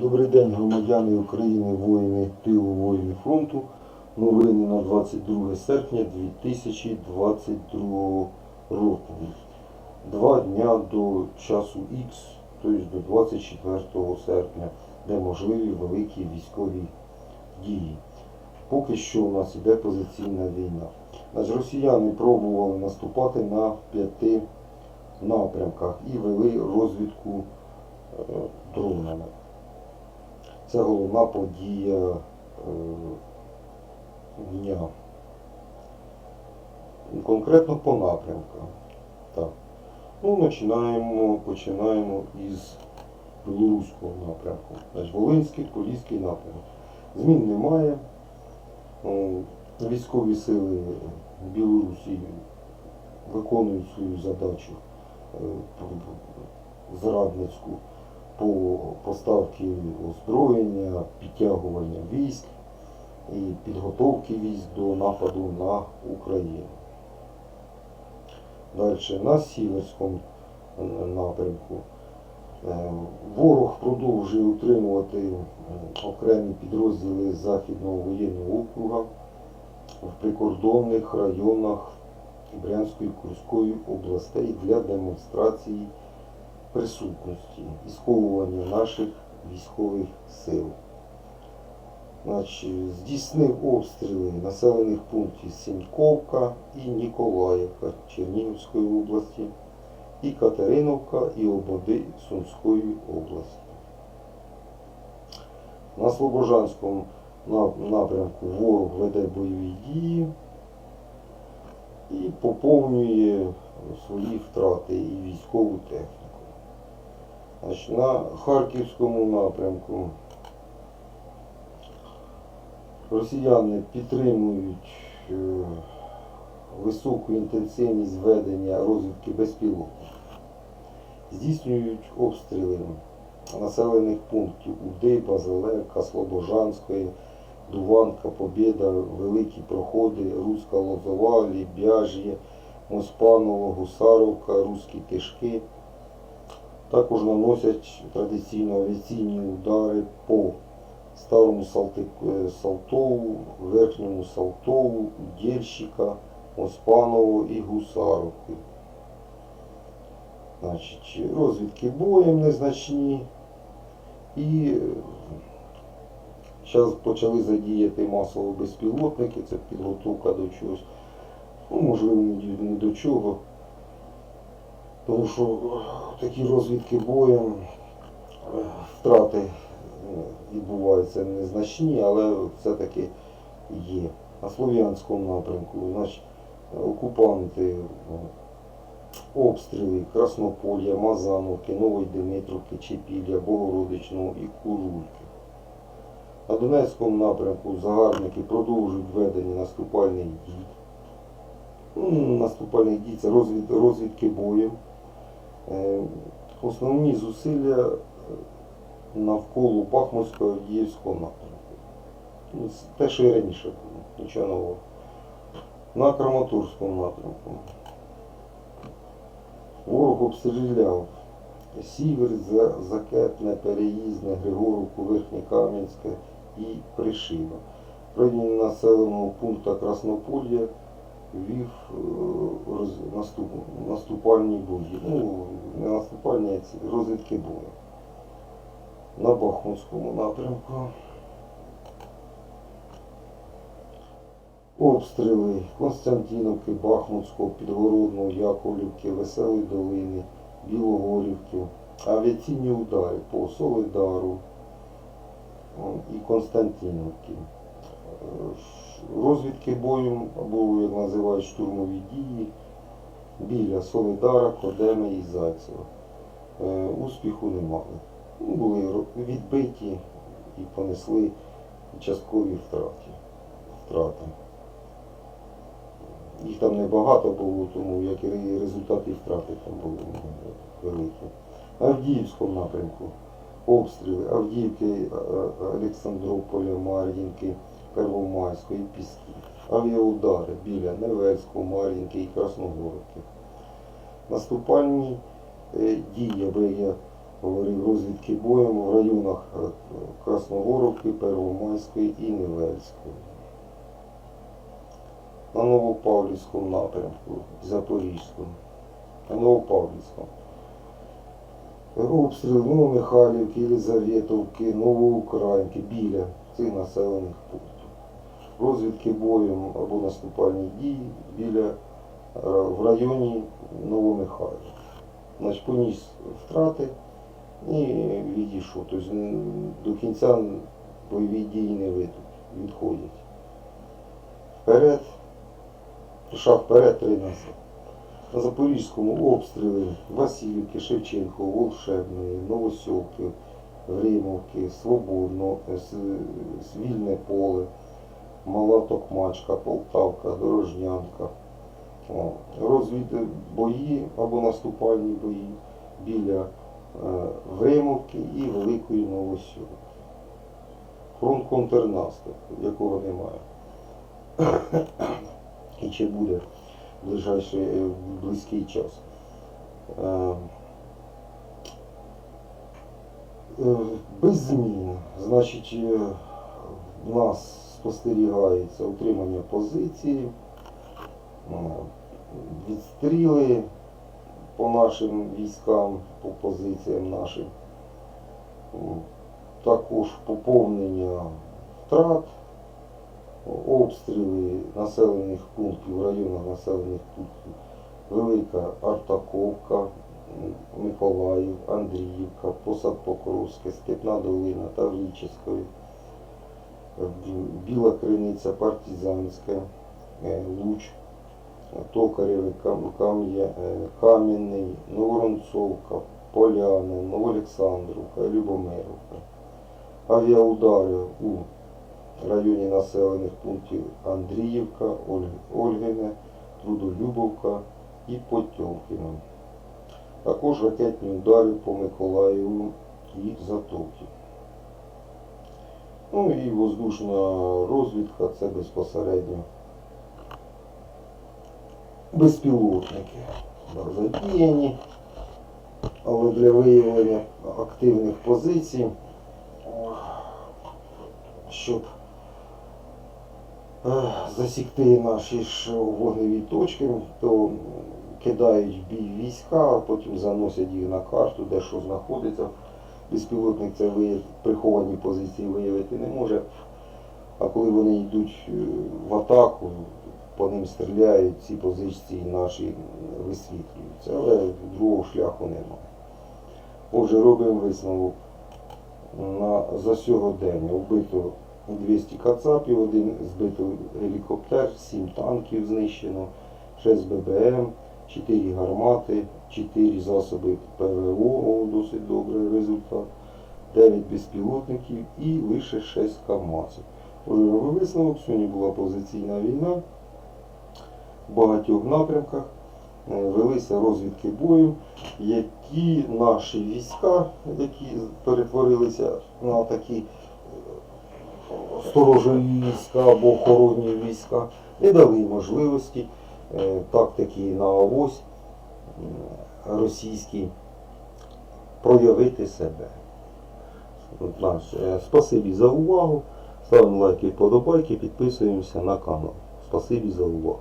Добрий день, громадяни України, воїни тилу, воїни фронту. Новини на 22 серпня 2022 року. Два дня до часу Х, тобто до 24 серпня, де можливі великі військові дії. Поки що у нас іде позиційна війна. Значить, росіяни пробували наступати на п'яти напрямках і вели розвідку е, дронами. Це головна подія е, дня. Конкретно по напрямкам. Так. Ну, починаємо, починаємо із білоруського напрямку. Значить, Волинський, Колійський напрямок. Змін немає. Військові сили Білорусі виконують свою задачу е, зрадницьку по поставці озброєння, підтягування військ і підготовки військ до нападу на Україну. Далі на Сіверському напрямку е, ворог продовжує утримувати окремі підрозділи Західного воєнного округа в прикордонних районах Брянської Курської областей для демонстрації присутності і сковування наших військових сил. Значить, здійснив обстріли населених пунктів Сіньковка і Ніколаївка Чернігівської області, і Катериновка і Ободи Сумської області. На Слобожанському напрямку ворог веде бойові дії і поповнює свої втрати і військову техніку. Значить, на Харківському напрямку росіяни підтримують е, високу інтенсивність ведення розвідки безпілотників, здійснюють обстріли населених пунктів Уди, Базилевка, Слобожанської, Дуванка, Побєда, Великі Проходи, Руська Лозова, Лібяж'є, Моспаново, Гусаровка, Руські Кишки. Також наносять традиційно авіаційні удари по Старому е, Салтову, Верхньому Салтову, Дєльщика, Оспаново і Гусаровки. Значить, розвідки боєм незначні. І зараз почали задіяти масово безпілотники, це підготовка до чогось. Ну, можливо, не до чого. Тому що е, такі розвідки боєм, е, втрати е, відбуваються незначні, але все-таки є. На Слов'янському напрямку, значить, окупанти, е, обстріли Краснополья, Мазановки, Нової Димитровки, Чепілля, Богородичного і Курульки. На Донецькому напрямку загарбники продовжують ведення наступальних дій. Ну, Наступальних дій це розвід, розвідки боєм. Е, Основні зусилля е, навколо Бахмутського Авдіївського напрямку. Ну, Те, що і раніше було, нічого нового. На Краматорському напрямку. Ворог обстріляв Сівер, Закетне, Переїзне, Григоровку, Верхнє Кам'янське і Пришиво. Районі населеного пункту Краснополья вів наступ, наступальні бої. Ну, не наступальні, а розвідки бою. На Бахмутському напрямку. Обстріли Константиновки, Бахмутського, Підгородного, Яковлівки, Веселої долини, Білогорівки, авіаційні удари по Солидару і Константиновки. Е, Розвідки бою, або як називають штурмові дії біля Солидара, Кодеми і Зайцева. Е, Успіху не мали. Ну, Були відбиті і понесли часткові втрати. втрати. Їх там небагато було, тому як і результати втрати там були великі. Авдіївському напрямку обстріли Авдіївки, Олександрополя, Мар'їнки, Первомайської, Пісків. Авіаудари біля Невельського, Мар'їнки і Красногорівки. Наступальні е, дії, аби я говорив розвідки боєм в районах е, Красногоровки, Первомайської і Невельської. На Новопавлівському напрямку, Запорізькому, на Новопавлівському. Обстріл Новомихайлівки, Єлизаветовки, Новоукраїнки біля цих населених пунктів. Розвідки боєм або наступальні дії біля е, в районі Новомихайлівки. Значить, поніс втрати і відійшов. Тобто до кінця бойові дії не ведуть, відходять. Вперед, шаг вперед, три назад. На Запорізькому обстріли Васильівки, Шевченко, Волшебної, Новосілки, Гримовки, Свободно, е, Вільне поле, Мала Токмачка, Полтавка, Дорожнянка. О, бої або наступальні бої біля е, Гримовки і Великої Новосілки. Фронт контрнаступ, якого немає. І чи буде ближайший е, близький час. Е, Без змін, значить, в нас спостерігається утримання позиції, е, відстріли по нашим військам, по позиціям нашим, також поповнення втрат, обстріли населених пунктів, районах населених пунктів, Велика Артаковка, Миколаїв, Андріївка, Посад Покровське, Степна Долина, Таврічської, Біла Криниця, Партизанська, е, Луч, Токарєве, е, Кам'яний, Новоронцовка, Поляни, Новоолександрівка, Любомировка. Авіаудари у районі населених пунктів Андріївка, Оль- Ольгине, Трудолюбовка і Потьомкіно. Також ракетні удари по Миколаєву і Затокі. Ну і воздушна розвідка це безпосередньо безпілотники задіяні, але для виявлення активних позицій, щоб е, засікти наші ж вогневі точки, то кидають бій війська, а потім заносять їх на карту, де що знаходиться. Безпілотник це приховані позиції виявити не може. А коли вони йдуть е, в атаку, по ним стріляють, ці позиції наші висвітлюються, але другого шляху немає. Отже, робимо висновок. На, за сьогодення вбито 200 кацапів, один збито гелікоптер, 7 танків знищено, 6 ББМ, 4 гармати, 4 засоби ПВО, досить добрий результат, 9 безпілотників і лише 6 КАМАЗів. Робимо висновок, сьогодні була позиційна війна в багатьох напрямках. Е, Велися розвідки бою, які наші війська, які перетворилися на такі е, сторожові війська або охоронні війська, не дали можливості тактики на авось російській проявити себе. От наш, е, Спасибі за увагу. Ставимо лайки, вподобайки, підписуємося на канал. Спасибі за увагу.